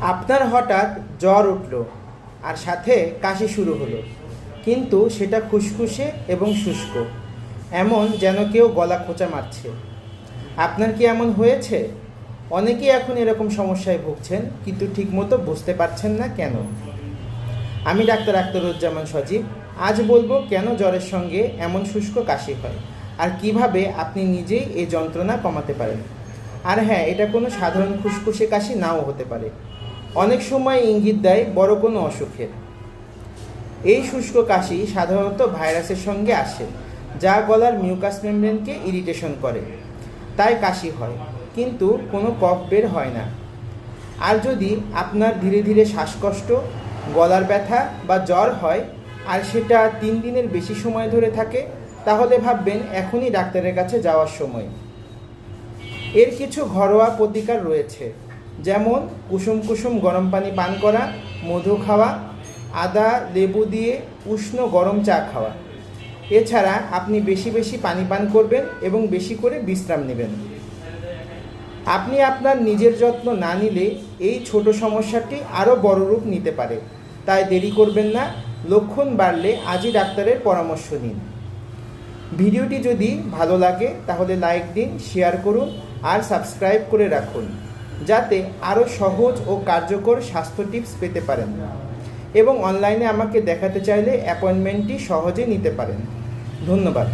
আপনার হঠাৎ জ্বর উঠল আর সাথে কাশি শুরু হলো। কিন্তু সেটা খুসখুসে এবং শুষ্ক, এমন যেন কেউ গলা খোঁচা মারছে। আপনার কি এমন হয়েছে? অনেকেই এখন এরকম সমস্যায় ভুগছেন, কিন্তু ঠিকমতো বুঝতে পারছেন না কেন? আমি ডাক্তার আখতারুজ্জামান সজীব, আজ বলব কেন জ্বরের সঙ্গে এমন শুষ্ক কাশি হয় আর কীভাবে আপনি নিজেই এই যন্ত্রণা কমাতে পারেন। আর হ্যাঁ এটা কোনো সাধারণ খুসখুসে কাশি নাও হতে পারে। অনেক সময় ইঙ্গিত দেয় বড় কোনো অসুখের। এই শুষ্ক কাশি সাধারণত ভাইরাসের সঙ্গে আসে, যা গলার মিউকাস মেমব্রেনকে ইরিটেশন করে। তাই কাশি হয়, কিন্তু কোনো কফ বের হয় না। আর যদি আপনার ধীরে ধীরে শ্বাসকষ্ট, গলার ব্যথা বা জ্বর হয়, আর সেটা তিন দিনের বেশি সময় ধরে থাকে, তাহলে ভাববেন এখনই ডাক্তারের কাছে যাওয়ার সময়। এর কিছু ঘরোয়া প্রতিকার রয়েছে। যেমন কুসুম কুসুম গরম পানি পান করা, মধু খাওয়া, আদা, লেবু দিয়ে উষ্ণ গরম চা খাওয়া। এছাড়া আপনি বেশি বেশি পানি পান করবেন এবং বেশি করে বিশ্রাম নেবেন। আপনি আপনার নিজের যত্ন না নিলে এই ছোট সমস্যাটি আরও বড় রূপ নিতে পারে। তাই দেরি করবেন না, লক্ষণ বাড়লে আজই ডাক্তারের পরামর্শ নিন। ভিডিওটি যদি ভালো লাগে, তাহলে লাইক দিন, শেয়ার করুন আর সাবস্ক্রাইব করে রাখুন। যাতে আরও সহজ ও কার্যকর স্বাস্থ্য টিপস পেতে পারেন এবং অনলাইনে আমাকে দেখাতে চাইলে অ্যাপয়েন্টমেন্টটি সহজে নিতে পারেন। ধন্যবাদ।